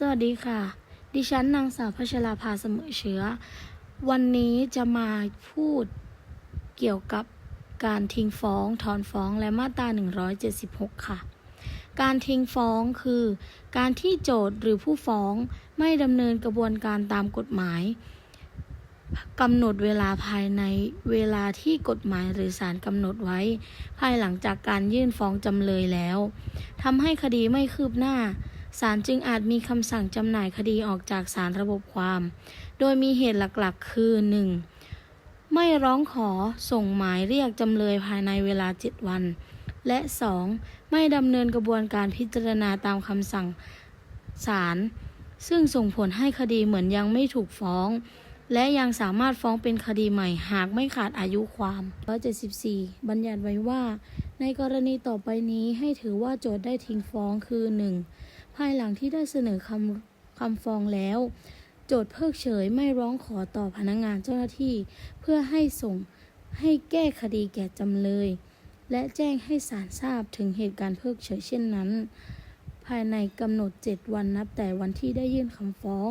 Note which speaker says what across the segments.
Speaker 1: สวัสดีค่ะ ดิฉันนางสาวพัชราภาเสมอเชื้อ วันนี้จะมาพูดเกี่ยวกับการทิ้งฟ้อง ถอนฟ้องและมาตรา 176 ค่ะ การทิ้งฟ้องคือ การที่โจทย์หรือผู้ฟ้องไม่ดำเนินกระบวนการตามกฎหมายกำหนดเวลาภายในเวลาที่กฎหมายหรือศาลกำหนดไว้ ภายหลังจากการยื่นฟ้องจำเลยแล้วทำให้คดีไม่คืบหน้า ศาลจึงอาจมีคำสั่งจำหน่ายคดีออกจากศาลระบบความ โดยมีเหตุหลักๆ คือ 1. ไม่ร้องขอส่งหมายเรียกจำเลยภายในเวลา 7 วัน และ 2. ไม่ดำเนินกระบวนการพิจารณาตามคำสั่งศาลซึ่งส่งผลให้คดีเหมือนยังไม่ถูกฟ้อง และยังสามารถฟ้องเป็นคดีใหม่หากไม่ขาดอายุความ174 บัญญัติไว้ว่า ในกรณีต่อไปนี้ให้ถือว่าโจทย์ได้ทิ้งฟ้องคือ 1. ภายหลังที่ได้เสนอคำคำฟ้องแล้ว โจทย์เพิกเฉยไม่ร้องขอต่อพนักงานเจ้าหน้าที่ เพื่อให้ส่งให้แก้คดีแก่จำเลย และแจ้งให้ศาลทราบถึงเหตุการณ์เพิกเฉยเช่นนั้น ภายในกำหนด 7 วันนับแต่วันที่ได้ยื่นคำฟ้อง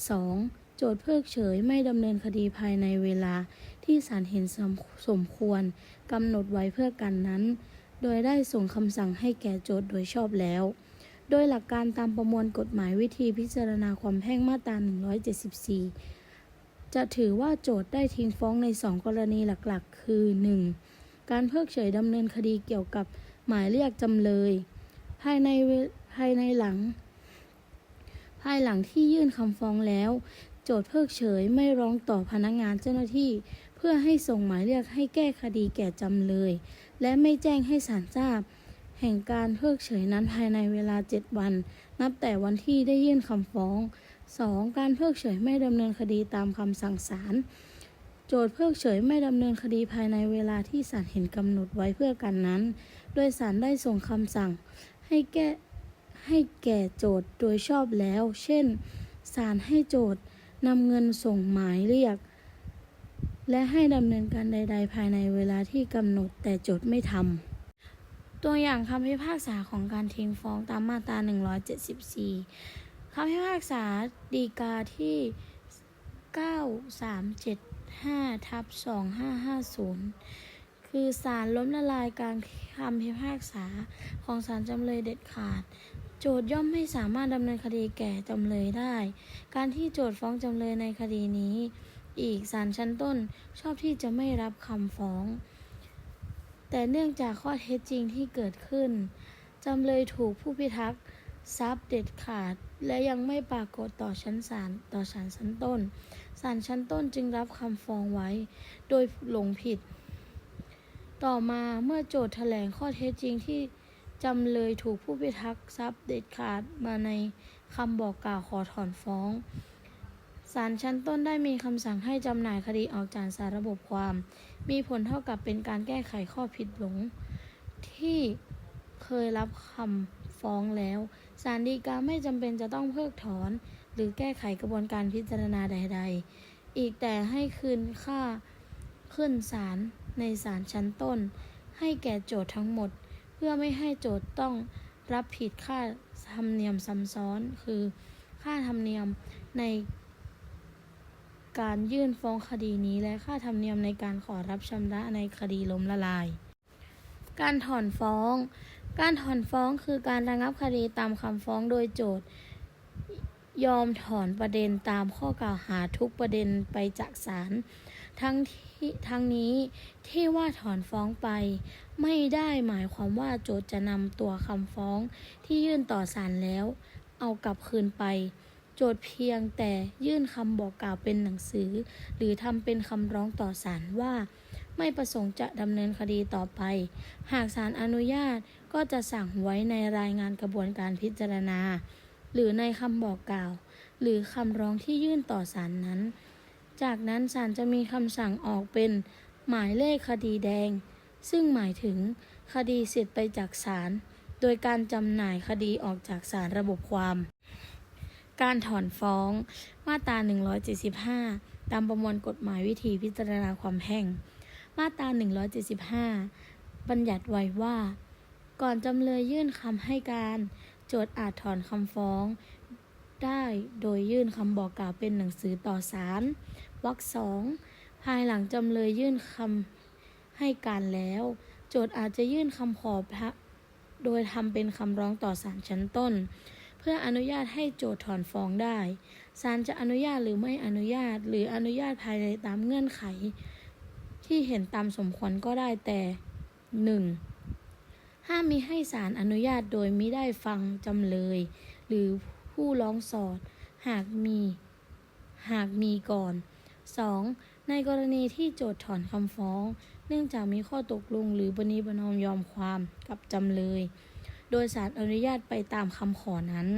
Speaker 1: 2. โจทย์เพิกเฉยไม่ดำเนินคดีภายในเวลาที่ศาลเห็นสมสมควรกำหนดไว้เพื่อกันนั้น โดยได้ส่งคำสั่งให้แก่โจทย์โดยชอบแล้ว โดยหลักการตามประมวลกฎหมายวิธีพิจารณาความแพ่งมาตรา 174 จะถือว่าโจทย์ได้ทิ้งฟ้องใน 2 กรณีหลักๆ คือ 1. การเพิกเฉยดำเนินคดีเกี่ยวกับหมายเรียกจำเลย ภายในภายในหลัง ภายหลังที่ยื่นคำฟ้องแล้ว โจทย์เพิกเฉยไม่ร้องต่อพนักงานเจ้าหน้าที่ เพื่อให้ส่งหมายเรียกให้แก้คดีแก่จำเลย และไม่แจ้งให้ศาลทราบ แห่งการเพิกเฉยนั้นภายในเวลา 7 วัน นับแต่วันที่ได้ยื่นคำฟ้อง 2. การเพิกเฉยไม่ดำเนินคดีตามคำสั่งศาลโจทย์เพิกเฉยไม่ดำเนินคดีภายในเวลาที่ศาลเห็นกำหนดไว้เพื่อกันนั้น โดยศาลได้ส่งคำสั่ง ให้แก้ให้แก่โจทย์โดยชอบแล้ว เช่นศาลให้โจทย์นำเงินส่งหมายเรียก และให้ดำเนินการใด ๆ ภายในเวลาที่กำหนดแต่โจทย์ไม่ทำ ตัวอย่างคำพิพากษาของการทิ้งฟ้องตามมาตรา 174 คำพิพากษาดีกาที่ 9375ทับ2550 คือศาลล้มละลายการคำพิพากษาของศาลจำเลยเด็ดขาด โจทย่อมไม่สามารถดำเนินคดีแก่จำเลยได้ การที่โจทย์ฟ้องจำเลยในคดีนี้ อีกศาลชั้นต้นชอบที่จะไม่รับคำฟ้อง แต่เนื่องจากข้อเท็จจริงที่เกิดขึ้น จำเลยถูกผู้พิทักษ์ทรัพย์เด็ดขาด และยังไม่ปรากฏต่อชั้นศาลต่อศาลชั้นต้นศาลชั้นต้นจึงรับคำฟ้องไว้ โดยหลงผิด ต่อมาเมื่อโจทย์แถลงข้อเท็จจริงที่จำเลยถูกผู้พิทักษ์ทรัพย์เด็ดขาดมาในคำบอกกล่าวขอถอนฟ้อง ศาลชั้นต้นได้มีคำสั่งให้จำหน่ายคดีออกจากสารระบบความ มีผลเท่ากับเป็นการแก้ไขข้อผิดหลง ที่เคยรับคำฟ้องแล้ว ศาลฎีกาไม่จำเป็นจะต้องเพิกถอน หรือแก้ไขกระบวนการพิจารณาใด ๆ อีกแต่ให้คืนค่าขึ้นศาลในศาลชั้นต้น ให้แก่โจทย์ทั้งหมด เพื่อไม่ให้โจทย์ต้องรับผิดค่าธรรมเนียมซ้ำซ้อน คือ ค่าธรรมเนียมใน การยื่นฟ้องคดีนี้และค่าธรรมเนียมในการขอรับชำระในคดีล้มละลาย การถอนฟ้อง การถอนฟ้องคือการระงับคดีตามคำฟ้องโดยโจทย์ ยอมถอนประเด็นตามข้อกล่าวหาทุกประเด็นไปจากศาลทั้งที่ทั้งนี้ที่ว่าถอนฟ้องไป ไม่ได้หมายความว่าโจทย์จะนำตัวคำฟ้องที่ยื่นต่อศาลแล้ว เอากลับคืนไป โจทย์เพียงแต่ยื่นคำบอกกล่าวเป็นหนังสือ หรือทำเป็นคำร้องต่อศาลว่า ไม่ประสงค์จะดำเนินคดีต่อไป หากศาลอนุญาตก็จะสั่งไว้ในรายงานกระบวนการพิจารณา หรือในคำบอกกล่าว หรือคำร้องที่ยื่นต่อศาลนั้น จากนั้นศาลจะมีคำสั่งออกเป็นหมายเลขคดีแดง ซึ่งหมายถึงคดีเสร็จไปจากศาลโดยการจำหน่ายคดีออกจากศาลระบบความ การถอนฟ้อง มาตรา 175 ตามประมวลกฎหมายวิธีพิจารณาความแพ่ง มาตรา 175 บัญญัติไว้ว่า ก่อนจำเลยยื่นคำให้การ โจทย์อาจถอนคำฟ้อง ได้โดยยื่นคำบอกกล่าวเป็นหนังสือต่อศาลวรรคสองภายหลังจำเลยยื่นคำให้การแล้ว โจทก์อาจจะยื่นคำขอพะโดยทำเป็นคำร้องต่อศาลชั้นต้น เพื่ออนุญาตให้โจทก์ถอนฟ้องได้ศาลจะอนุญาตหรือไม่อนุญาต หรืออนุญาตภายในตามเงื่อนไข ที่เห็นตามสมควรก็ได้แต่ 1. ห้ามมีให้ศาลอนุญาตโดยมิได้ฟังจำเลย หรือผู้ร้องสอด หากมี หากมีก่อน 2. ในกรณีที่โจทก์ถอนคำฟ้อง เนื่องจากมีข้อตกลงหรือปณีประนอมยอมความกับจำเลย โดยศาลอนุญาตไปตามคำขอนั้น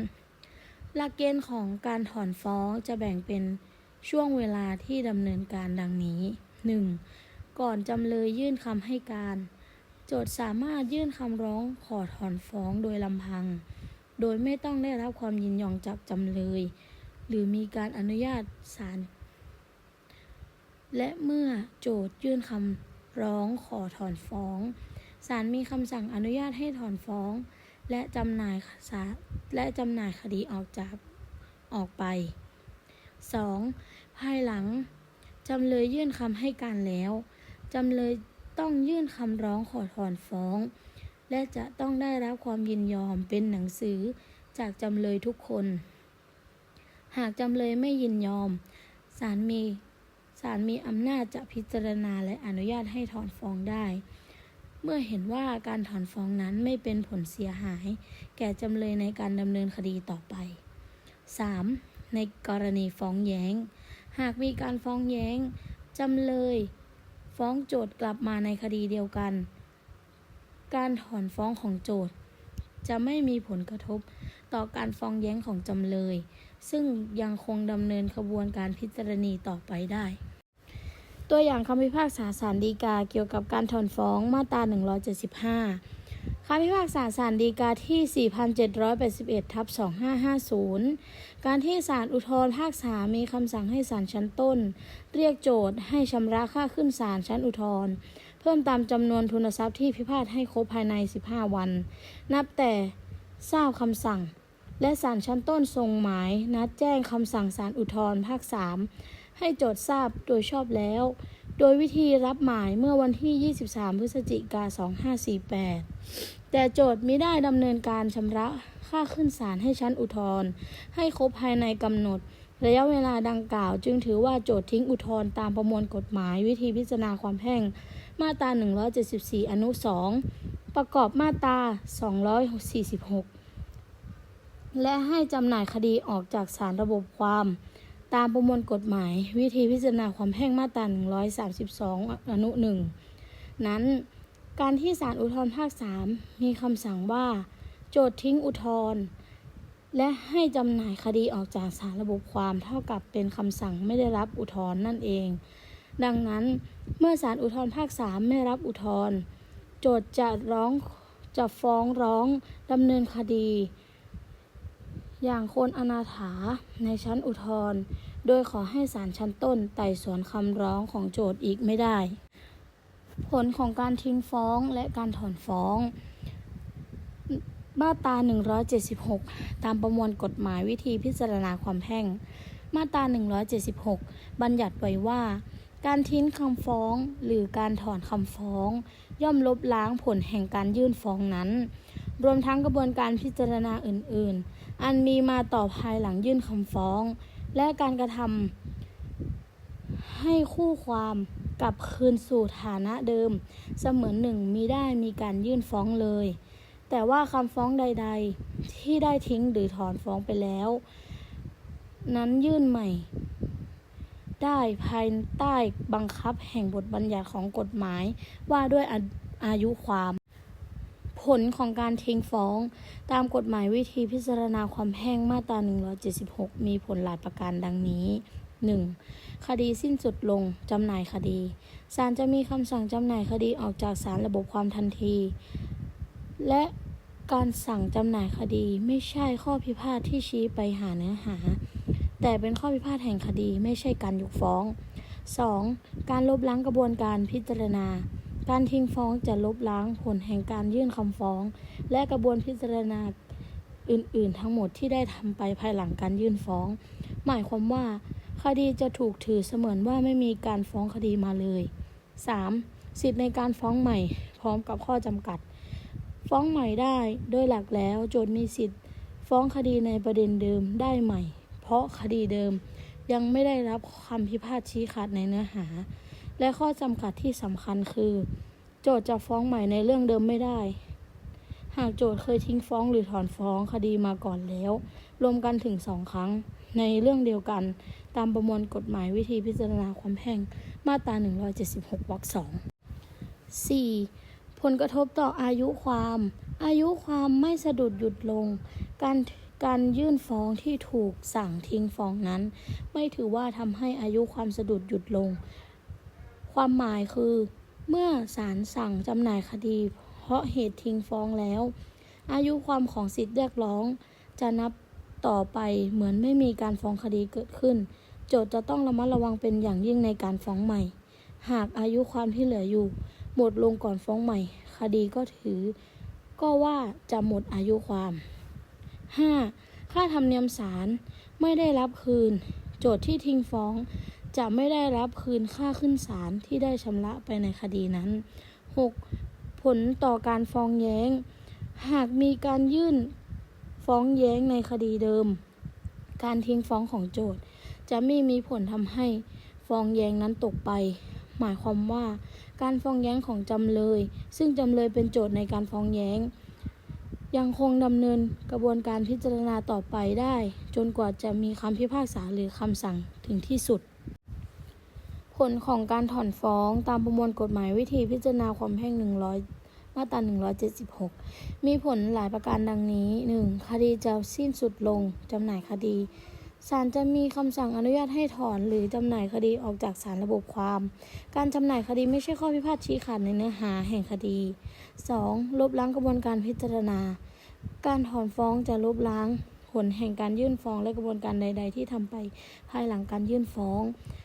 Speaker 1: หลักเกณฑ์ของการถอนฟ้องจะแบ่งเป็นช่วงเวลาที่ดำเนินการดังนี้ 1. ก่อนจำเลยยื่นคำให้การ โจทก์สามารถยื่นคำร้องขอถอนฟ้องโดยลำพัง โดยไม่ต้องได้รับความยินยอมจากจำเลย หรือมีการอนุญาตศาลและเมื่อโจทยื่นคำร้องขอถอนฟ้อง ศาลมีคำสั่งอนุญาตให้ถอนฟ้อง และจำหน่ายสาและจำหน่ายคดีออกจากออกไป 2. ภายหลัง จำเลยยื่นคำให้การแล้ว จำเลยต้องยื่นคำร้องขอถอนฟ้อง และจะต้องได้รับความยินยอมเป็นหนังสือจากจำเลยทุกคน หากจำเลยไม่ยินยอม ศาลมีศาลมีอำนาจจะพิจารณาและอนุญาตให้ถอนฟ้องได้ เมื่อเห็นว่าการถอนฟ้องนั้นไม่เป็นผลเสียหาย แก่จำเลยในการดำเนินคดีต่อไป 3. ในกรณีฟ้องแย้ง หากมีการฟ้องแย้ง จำเลย ฟ้องโจทก์กลับมาในคดีเดียวกัน การถอนฟ้องของโจทก์จะไม่มีผลกระทบต่อการฟ้องแย้งของจำเลย ซึ่งยังคงดำเนินขบวนการพิจารณีต่อไปได้ ตัวอย่างคำพิพากษาศาลฎีกาเกี่ยวกับการถอนฟ้องมาตรา 175 คำพิพากษาศาลฎีกาที่ 4,781ทับ2550 การที่ศาลอุทธรภาคสามมีคำสั่งให้ศาลชั้นต้น เรียกโจทย์ให้ชำระค่าขึ้นศาลชั้นอุทธรเพิ่มตามจำนวนทุนทรัพย์ที่พิพาทให้ครบภายใน 15 วัน นับแต่ทราบคำสั่งและศาลชั้นต้นทรงหมาย นัดแจ้งคำสั่งศาลอุทธรภาค 3 ให้โจทย์ทราบโดยชอบแล้ว โดยวิธีรับหมายเมื่อวันที่ 23 พฤศจิกา 2548 แต่โจทย์มิได้ดำเนินการชำระค่าขึ้นศาลให้ชั้นอุทธรณ์ให้ครบภายในกำหนด ระยะเวลาดังกล่าว จึงถือว่าโจทย์ทิ้งอุทธรณ์ตามประมวลกฎหมายวิธีพิจารณาความแพ่ง มาตรา 174 อนุ 2 ประกอบมาตรา 246 และให้จำหน่ายคดีออกจากศาลระบบความ ตามประมวลกฎหมาย วิธีพิจารณาความแพ่งมาตรา 132 อนุ 1 นั้น การที่ศาลอุทธรภาค 3 มีคำสั่งว่า โจทย์ทิ้งอุทธรและให้จำหน่ายคดีออกจากศาลระบบความเท่ากับเป็นคำสั่งไม่ได้รับอุทธรณ์นั่นเอง ดังนั้นเมื่อศาลอุทธรภาค 3 ไม่รับอุทธรณ์โจทย์จะร้องจะฟ้องร้องดำเนินคดี อย่างคนอนาถาในชั้นอุทธรณ์โดยขอให้ศาลชั้นต้นไต่สวนคำร้องของโจทย์อีกไม่ได้ ผลของการทิ้งฟ้องและการถอนฟ้องมาตรา 176 ตามประมวลกฎหมายวิธีพิจารณาความแพ่ง มาตรา 176 บัญญัติไว้ว่า การทิ้งคำฟ้องหรือการถอนคำฟ้อง ย่อมลบล้างผลแห่งการยื่นฟ้องนั้น รวมทั้งกระบวนการพิจารณาอื่น ๆ อันมีมาต่อภายหลังยื่นคำฟ้อง และการกระทำให้คู่ความกลับคืนสู่ฐานะเดิม เสมือนหนึ่งมีได้มีการยื่นฟ้องเลย แต่ว่าคำฟ้องใด ๆ ที่ได้ทิ้งหรือถอนฟ้องไปแล้ว นั้นยื่นใหม่ ได้ภายใต้บังคับแห่งบทบัญญัติของกฎหมายว่าด้วยอาอายุความ ผลของการทิ้งฟ้อง ตามกฎหมายวิธีพิจารณาความแพ่งมาตรา 176 มีผลหลายประการดังนี้ 1. คดีสิ้นสุดลง จำหน่ายคดีศาลจะมีคำสั่งจำหน่ายคดีออกจากศาลระบบความทันที และการสั่งจำหน่ายคดีไม่ใช่ข้อพิพาทที่ชี้ไปหาเนื้อหา แต่เป็นข้อพิพาทแห่งคดีไม่ใช่การยกฟ้อง 2. การลบล้างกระบวนการพิจารณา การทิ้งฟ้องจะลบล้างผลแห่งการยื่นคำฟ้อง และกระบวนพิจารณาอื่น ๆ ทั้งหมดที่ได้ทำไปภายหลังการยื่นฟ้อง หมายความว่า คดีจะถูกถือเสมือนว่าไม่มีการฟ้องคดีมาเลย 3. สิทธิในการฟ้องใหม่ พร้อมกับข้อจำกัด ฟ้องใหม่ได้โดยหลักแล้ว โจทย์มีสิทธิ์ฟ้องคดีในประเด็นเดิมได้ใหม่ เพราะคดีเดิม ยังไม่ได้รับคำพิพาทชี้ขาดในเนื้อหา และข้อจำกัดที่สำคัญคือ โจทย์จะฟ้องใหม่ในเรื่องเดิมไม่ได้ หากโจทย์เคยทิ้งฟ้องหรือถอนฟ้องคดีมาก่อนแล้ว รวมกันถึงสองครั้ง ในเรื่องเดียวกัน ตามประมวลกฎหมายวิธีพิจารณาความแพ่งมาตรา 176วรรคสอง 4. ผลกระทบต่ออายุความ อายุความไม่สะดุดหยุดลง การการยื่นฟ้องที่ถูกสั่งทิ้งฟ้องนั้น ไม่ถือว่าทำให้อายุความสะดุดหยุดลง ความหมายคือ เมื่อศาลสั่งจำหน่ายคดี เพราะเหตุทิ้งฟ้องแล้ว อายุความของสิทธิ์เรียกร้อง จะนับต่อไปเหมือนไม่มีการฟ้องคดีเกิดขึ้น โจทย์จะต้องระมัดระวังเป็นอย่างยิ่งในการฟ้องใหม่ หากอายุความที่เหลืออยู่ หมดลงก่อนฟ้องใหม่ คดีก็ถือ ก็ว่าจะหมดอายุความ 5. ค่าธรรมเนียมศาลไม่ได้รับคืน โจทย์ที่ทิ้งฟ้อง จะไม่ได้รับคืนค่าขึ้นศาลที่ได้ชำระไปในคดีนั้น 6. ผลต่อการฟ้องแย้ง หากมีการยื่นฟ้องแย้งในคดีเดิม การทิ้งฟ้องของโจทย์ จะไม่มีผลทำให้ฟ้องแย้งนั้นตกไป หมายความว่า การฟ้องแย้งของจำเลย ซึ่งจำเลยเป็นโจทย์ในการฟ้องแย้ง ยังคงดำเนินกระบวนการพิจารณาต่อไปได้ จนกว่าจะมีคำพิพากษาหรือคำสั่งถึงที่สุด ผลของการถอนฟ้องตามประมวลกฎหมายวิธีพิจารณาความแพ่ง 100 มาตรา 176 มีผลหลายประการดังนี้ 1. คดีจะสิ้นสุดลง จำหน่ายคดีศาลจะมีคำสั่งอนุญาตให้ถอนหรือจำหน่ายคดีออกจากสารระบบความ การจำหน่ายคดีไม่ใช่ข้อพิพาทชี้ขาดในเนื้อหาแห่งคดี 2. ลบล้างกระบวนการพิจารณา การถอนฟ้องจะลบล้าง ลแห่งการยื่นฟ้องและกระบวนการใด ๆ ที่ทำไปภายหลังการยื่นฟ้อง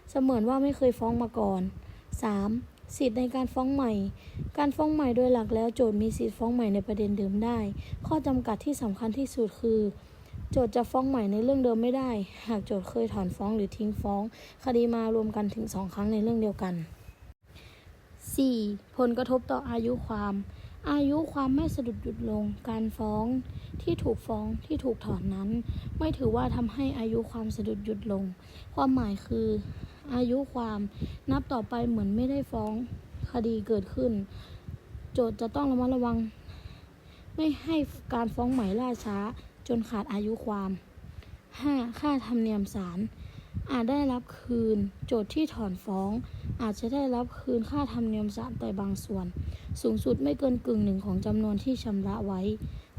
Speaker 1: เสมือนว่าไม่เคยฟ้องมาก่อน 3. สิทธิในการฟ้องใหม่ การฟ้องใหม่โดยหลักแล้วโจทย์มีสิทธิฟ้องใหม่ในประเด็นเดิมได้ ข้อจำกัดที่สำคัญที่สุดคือโจทย์จะฟ้องใหม่ในเรื่องเดิมไม่ได้ หากโจทย์เคยถอนฟ้องหรือทิ้งฟ้อง คดีมารวมกันถึงสองครั้งในเรื่องเดียวกัน 4. ผลกระทบต่ออายุความ อายุความไม่สะดุดหยุดลง การฟ้องที่ถูกฟ้องที่ถูกถอนนั้น ไม่ถือว่าทำให้อายุความสะดุดหยุดลง ความหมายคือ อายุความนับต่อไปเหมือนไม่ได้ฟ้องคดีเกิดขึ้น โจทย์จะต้องระมัดระวัง ไม่ให้การฟ้องใหม่ล่าช้า จนขาดอายุความ 5. ค่าธรรมเนียมศาลอาจได้รับคืน โจทย์ที่ถอนฟ้อง อาจจะได้รับคืนค่าธรรมเนียมศาลแต่บางส่วน สูงสุดไม่เกินกึ่งหนึ่งของจำนวนที่ชำระไว้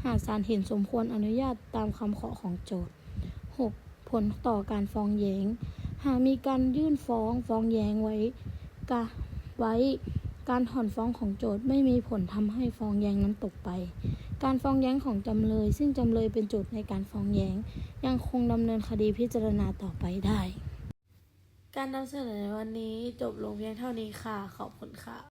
Speaker 1: หากศาลเห็นสมควรอนุญาตตามคำขอของโจทย์ 6. ผลต่อการฟ้องแย้ง หากมีการยื่นฟ้องฟ้องแย้งไว้กะไว้การถอนฟ้องของโจทย์ไม่มีผลทำให้ฟ้องแย้งนั้นตกไป การฟ้องแย้งของจำเลย ซึ่งจำเลยเป็นโจทย์ในการฟ้องแย้ง ยังคงดำเนินคดีพิจารณาต่อไปได้ การนำเสนอในวันนี้จบลงเพียงเท่านี้ค่ะ ขอบคุณค่ะ